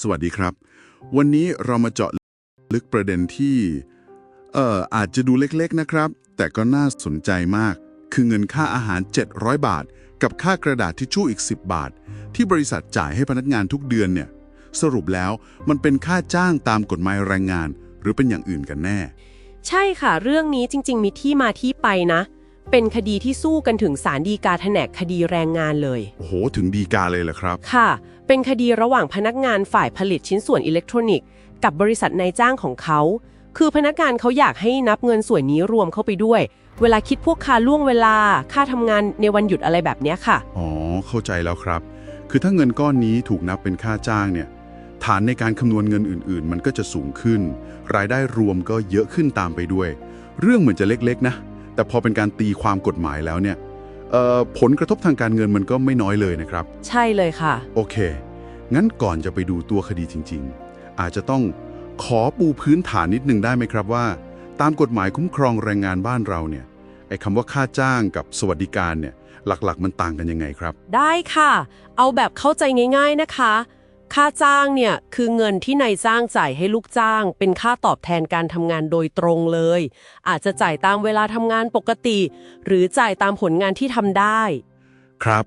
สวัสดีครับ วันนี้เรามาเจาะลึกประเด็นที่เอ่ออาจจะดูเล็กๆนะครับ แต่ก็น่าสนใจมาก คือเงินค่าอาหาร 700 บาท กับค่ากระดาษทิชชู่อีก 10 บาท ที่บริษัทจ่ายให้พนักงานทุกเดือนเนี่ยสรุปแล้วมันเป็นค่าจ้างตามกฎหมายแรงงาน หรือเป็นอย่างอื่นกันแน่ ใช่ค่ะ เรื่องนี้จริง ๆ มีที่มาที่ไปนะ เป็นคดีที่สู้กันถึงศาลฎีกาแผนกคดีแรงงานเลย โอ้โห ถึงดีกาเลยเหรอครับ ค่ะ เป็นคดีระหว่างพนักงานฝ่ายผลิตชิ้นส่วนอิเล็กทรอนิกส์กับบริษัทนายจ้างของเขา คือพนักงานเขาอยากให้นับเงินส่วนนี้รวมเข้าไปด้วย เวลาคิดพวกค่าล่วงเวลา ค่าทำงานในวันหยุดอะไรแบบเนี้ยค่ะ อ๋อ เข้าใจแล้วครับ คือถ้าเงินก้อนนี้ถูกนับเป็นค่าจ้างเนี่ย ฐานในการคำนวณเงินอื่น ๆ มันก็จะสูงขึ้น รายได้รวมก็เยอะขึ้นตามไปด้วย เรื่องเหมือนจะเล็ก ๆ นะ แต่พอเป็นการตีความกฎหมายแล้วเนี่ยเอ่อผลกระทบทางการเงินมันก็ไม่น้อยเลยนะครับ ใช่เลยค่ะ โอเค งั้นก่อนจะไปดูตัวคดีจริง ๆ อาจจะต้องขอปูพื้นฐานนิดนึงได้ไหมครับว่า ตามกฎหมายคุ้มครองแรงงานบ้านเราเนี่ยไอ้คำว่าค่าจ้างกับสวัสดิการเนี่ยหลักๆ มันต่างกันยังไงครับ ได้ค่ะ เอาแบบเข้าใจง่าย ๆนะคะ ค่าจ้างเนี่ยคือเงินที่นายจ้างจ่ายให้ลูกจ้าง เป็นค่าตอบแทนการทำงานโดยตรงเลย อาจจะจ่ายตามเวลาทำงานปกติ หรือจ่ายตามผลงานที่ทำได้ ครับ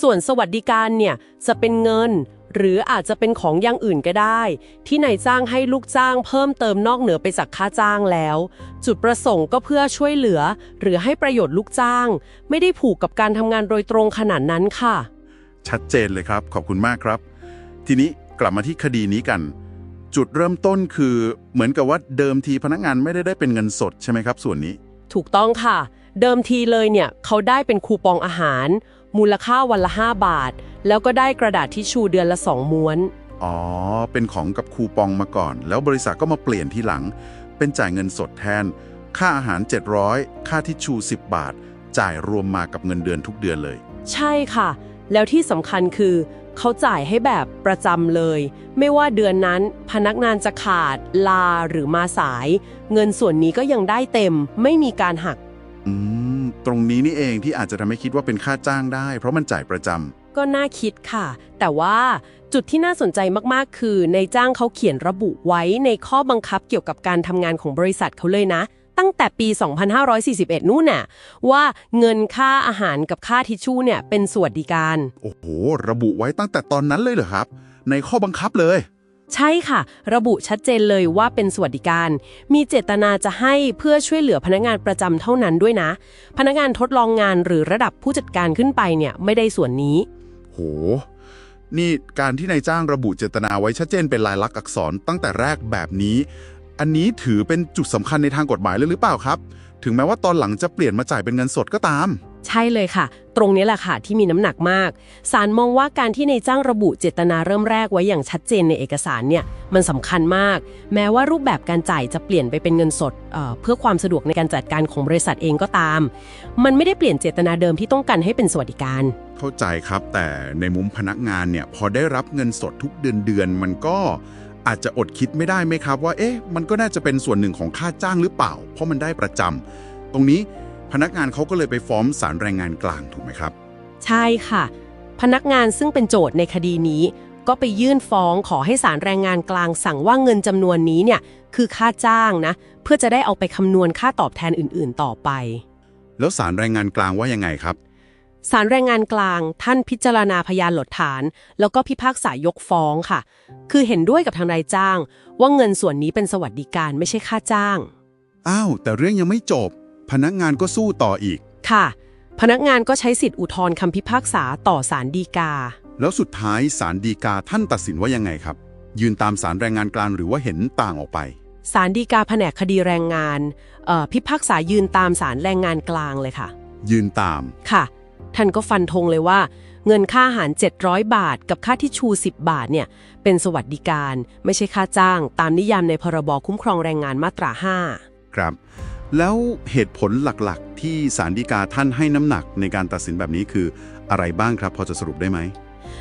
ส่วนสวัสดิการเนี่ยจะเป็นเงิน หรืออาจจะเป็นของอย่างอื่นก็ได้ ที่นายจ้างให้ลูกจ้างเพิ่มเติมนอกเหนือไปจากค่าจ้างแล้ว จุดประสงค์ก็เพื่อช่วยเหลือ หรือให้ประโยชน์ลูกจ้าง ไม่ได้ผูกกับการทำงานโดยตรงขนาดนั้นค่ะ ชัดเจนเลยครับ ขอบคุณมากครับ ทีนี้กลับมาที่คดีนี้กัน จุดเริ่มต้นคือเหมือนกับว่าเดิมทีพนักงานไม่ได้ได้เป็นเงินสดใช่ไหมครับ ส่วนนี้ ถูกต้องค่ะ เดิมทีเลยเนี่ยเขาได้เป็นคูปองอาหาร มูลค่าวันละ 5 บาท แล้วก็ได้กระดาษทิชชู่เดือนละ 2 ม้วน อ๋อ เป็นของกับคูปองมาก่อน แล้วบริษัทก็มาเปลี่ยนทีหลัง เป็นจ่ายเงินสดแทน ค่าอาหาร 700 ค่าทิชชู่10 บาท จ่ายรวมมากับเงินเดือนทุกเดือนเลย ใช่ค่ะ แล้วที่สำคัญคือ เขาจ่ายให้แบบประจำเลย ไม่ว่าเดือนนั้นพนักงานจะขาด ลาหรือมาสาย เงินส่วนนี้ก็ยังได้เต็ม ไม่มีการหัก อืม ตรงนี้นี่เองที่อาจจะทำให้คิดว่าเป็นค่าจ้างได้ เพราะมันจ่ายประจำก็น่าคิดค่ะ แต่ว่าจุดที่น่าสนใจมากๆ คือในจ้างเขาเขียนระบุไว้ในข้อบังคับเกี่ยวกับการทำงานของบริษัทเขาเลยนะ ตั้งแต่ปี 2541 นู่นน่ะว่าเงินค่าอาหารกับค่าทิชชู่เนี่ยเป็นสวัสดิการ โอ้โห ระบุไว้ตั้งแต่ตอนนั้นเลยเหรอครับ ในข้อบังคับเลย ใช่ค่ะ ระบุชัดเจนเลยว่าเป็นสวัสดิการ มีเจตนาจะให้เพื่อช่วยเหลือพนักงานประจำเท่านั้นด้วยนะ พนักงานทดลองงานหรือระดับผู้จัดการขึ้นไปเนี่ยไม่ได้ส่วนนี้ โห นี่การที่นายจ้างระบุเจตนาไว้ชัดเจนเป็นลายลักษณ์อักษรตั้งแต่แรกแบบนี้ อันนี้ถือเป็นจุดสำคัญในทางกฎหมายเลยหรือเปล่าครับ ถึงแม้ว่าตอนหลังจะเปลี่ยนมาจ่ายเป็นเงินสดก็ตาม ใช่เลยค่ะ ตรงนี้แหละค่ะที่มีน้ำหนักมากศาลมองว่าการที่ในายจ้างระบุเจตนาเริ่มแรกไว้อย่างชัดเจนในเอกสารเนี่ยมันสำคัญมาก แม้ว่ารูปแบบการจ่ายจะเปลี่ยนไปเป็นเงินสดเอ่อเพื่อความสะดวกในการจัดการของบริษัทเองก็ตาม มันไม่ได้เปลี่ยนเจตนาเดิมที่ต้องการให้เป็นสวัสดิการ เข้าใจครับ แต่ในมุมพนักงานเนี่ยพอได้รับเงินสดทุกเดือนเดือนๆมันก็ อาจจะอดคิดไม่ได้ไหมครับว่า เอ๊ะ มันก็น่าจะเป็นส่วนหนึ่งของค่าจ้างหรือเปล่า เพราะมันได้ประจำตรงนี้พนักงานเขาก็เลยไปฟ้องศาลแรงงานกลางถูกไหมครับ ใช่ค่ะ พนักงานซึ่งเป็นโจทย์ในคดีนี้ ก็ไปยื่นฟ้องขอให้ศาลแรงงานกลางสั่งว่าเงินจำนวนนี้เนี่ยคือค่าจ้างนะ เพื่อจะได้เอาไปคำนวณค่าตอบแทนอื่น ๆ ต่อไป แล้วศาลแรงงานกลางว่ายังไงครับ ศาลแรงงานกลาง ท่านพิจารณาพยานหลักฐาน แล้วก็พิพากษายกฟ้องค่ะ คือเห็นด้วยกับทางนายจ้าง ว่าเงินส่วนนี้เป็นสวัสดิการไม่ใช่ค่าจ้าง อ้าว แต่เรื่องยังไม่จบ พนักงานก็สู้ต่ออีก ค่ะ พนักงานก็ใช้สิทธิอุทธรณ์คำพิพากษาต่อศาลฎีกา แล้วสุดท้ายศาลฎีกาท่านตัดสินว่ายังไงครับ ยืนตามศาลแรงงานกลางหรือว่าเห็นต่างออกไปศาลฎีกาแผนกคดีแรงงานเอ่อพิพากษายืนตามศาลแรงงานกลางเลยค่ะ ยืนตามค่ะ ท่านก็ฟันธงเลยว่า เงินค่าอาหาร 700 บาท กับค่าที่ชู 10 บาทเนี่ยเป็นสวัสดิการ ไม่ใช่ค่าจ้าง ตามนิยามในพรบคุ้มครองแรงงานมาตรา 5 ครับ แล้วเหตุผลหลักๆ ที่ศาลฎีกาท่านให้น้ำหนักในการตัดสินแบบนี้คืออะไรบ้างครับ พอจะสรุปได้ไหม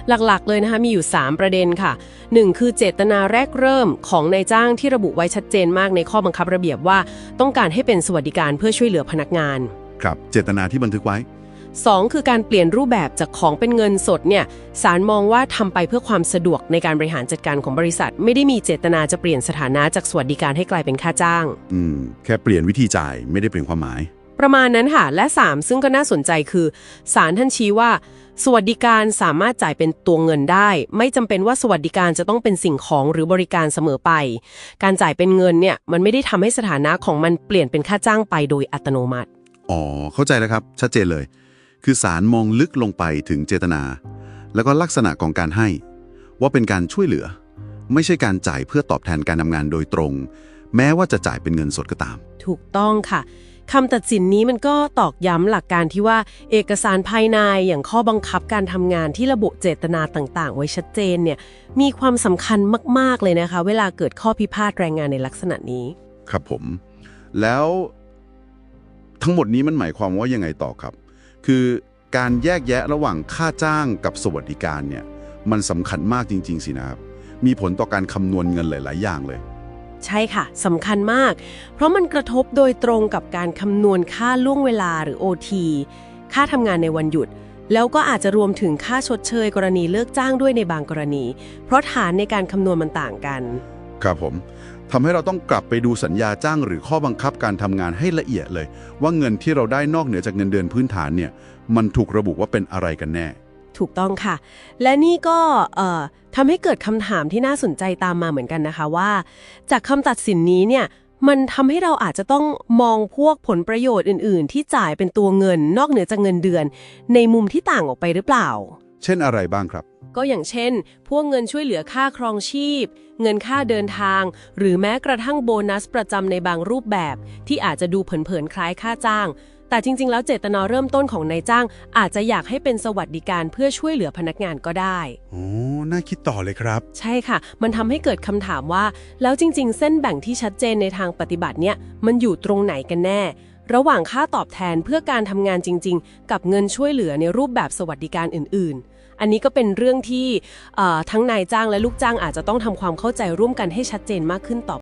หลักๆ เลยนะคะมีอยู่ 3 ประเด็นค่ะ 1 คือเจตนาแรกเริ่มของนายจ้างที่ระบุไว้ชัดเจนมากในข้อบังคับระเบียบว่า ต้องการให้เป็นสวัสดิการเพื่อช่วยเหลือพนักงาน ครับ เจตนาที่บันทึกไว้ 2 คือการเปลี่ยนรูปแบบจากของเป็นเงินสดเนี่ยศาลมองว่าทำไปเพื่อความสะดวกในการบริหารจัดการของบริษัท ไม่ได้มีเจตนาจะเปลี่ยนสถานะจากสวัสดิการให้กลายเป็นค่าจ้าง อืม แค่เปลี่ยนวิธีจ่ายไม่ได้เปลี่ยนความหมาย ประมาณนั้นค่ะ และ 3 ซึ่งก็น่าสนใจคือศาลท่านชี้ว่า สวัสดิการสามารถจ่ายเป็นตัวเงินได้ ไม่จำเป็นว่าสวัสดิการจะต้องเป็นสิ่งของหรือบริการเสมอไป การจ่ายเป็นเงินเนี่ยมันไม่ได้ทำให้สถานะของมันเปลี่ยนเป็นค่าจ้างไปโดยอัตโนมัติ อ๋อ เข้าใจแล้วครับ ชัดเจนเลย คือสารมองลึกลงไปถึงเจตนา แล้วก็ลักษณะของการให้ ว่าเป็นการช่วยเหลือ ไม่ใช่การจ่ายเพื่อตอบแทนการทำงานโดยตรง แม้ว่าจะจ่ายเป็นเงินสดก็ตาม ถูกต้องค่ะคำตัดสินนี้มันก็ตอกย้ำหลักการที่ว่า เอกสารภายในอย่างข้อบังคับการทำงานที่ระบุเจตนาต่าง ๆ ไว้ชัดเจนเนี่ยมีความสำคัญมาก ๆ เลยนะคะ เวลาเกิดข้อพิพาทแรงงานในลักษณะนี้ ครับผม แล้วทั้งหมดนี้มันหมายความว่ายังไงต่อครับ คือการแยกแยะระหว่างค่าจ้างกับสวัสดิการเนี่ยมันสำคัญมากจริง ๆ สินะครับ มีผลต่อการคำนวณเงินหลาย ๆ อย่างเลย ใช่ค่ะสำคัญมาก เพราะมันกระทบโดยตรงกับการคำนวณค่าล่วงเวลาหรือ OT ค่าทำงานในวันหยุด แล้วก็อาจจะรวมถึงค่าชดเชยกรณีเลิกจ้างด้วยในบางกรณี เพราะฐานในการคำนวณมันต่างกัน ครับผม ทำให้เราต้องกลับไปดูสัญญาจ้างหรือข้อบังคับการทำงานให้ละเอียดเลย ว่าเงินที่เราได้นอกเหนือจากเงินเดือนพื้นฐานเนี่ยมันถูกระบุว่าเป็นอะไรกันแน่ ถูกต้องค่ะ และนี่ก็เอ่อทำให้เกิดคำถามที่น่าสนใจตามมาเหมือนกันนะคะว่า จากคำตัดสินนี้เนี่ยมันทำให้เราอาจจะต้องมองพวกผลประโยชน์อื่น ๆ ที่จ่ายเป็นตัวเงินนอกเหนือจากเงินเดือน ในมุมที่ต่างออกไปหรือเปล่า เช่นอะไรบ้างครับ ก็อย่างเช่น พวกเงินช่วยเหลือค่าครองชีพ เงินค่าเดินทาง หรือแม้กระทั่งโบนัสประจำในบางรูปแบบ ที่อาจจะดูเผินๆคล้ายค่าจ้าง แต่จริง ๆ แล้วเจตนาเริ่มต้นของนายจ้าง อาจจะอยากให้เป็นสวัสดิการเพื่อช่วยเหลือพนักงานก็ได้ โอ้น่าคิดต่อเลยครับ ใช่ค่ะ มันทำให้เกิดคำถามว่า แล้วจริง ๆ เส้นแบ่งที่ชัดเจนในทางปฏิบัติเนี่ยมันอยู่ตรงไหนกันแน่ ระหว่างค่าตอบแทนเพื่อการทำงานจริง ๆ กับเงินช่วยเหลือในรูปแบบสวัสดิการอื่น ๆ อันนี้ก็เป็นเรื่องที่ทั้งนายจ้างและลูกจ้างอาจจะต้องทำความเข้าใจร่วมกันให้ชัดเจนมากขึ้นต่อ